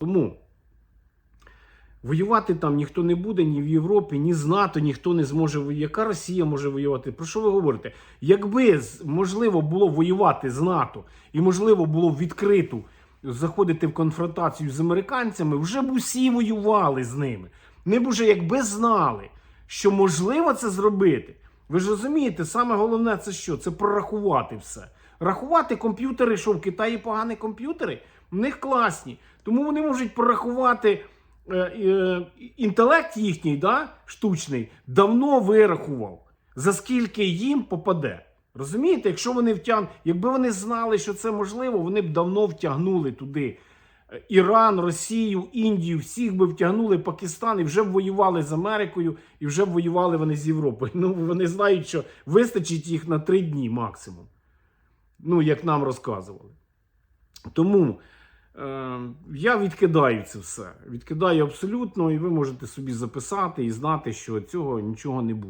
Тому воювати там ніхто не буде, ні в Європі, ні з НАТО ніхто не зможе. Яка Росія може воювати? Про що ви говорите? Якби можливо було воювати з НАТО і можливо було відкриту заходити в конфронтацію з американцями, вже б усі воювали з ними. Ми б уже якби знали, що можливо це зробити. Ви ж розумієте, саме головне це що? Це прорахувати все. Рахувати комп'ютери, що в Китаї погані комп'ютери, в них класні. Тому вони можуть прорахувати е, е, інтелект їхній, да, штучний, давно вирахував, за скільки їм попаде. Розумієте, якщо вони втягнуть, якби вони знали, що це можливо, вони б давно втягнули туди е, Іран, Росію, Індію, всіх би втягнули Пакистан і вже б воювали з Америкою, і вже б воювали вони з Європою. Ну вони знають, що вистачить їх на три дні максимум. Ну, як нам розказували. Тому я відкидаю це все. Відкидаю абсолютно, і ви можете собі записати і знати, що цього нічого не буде.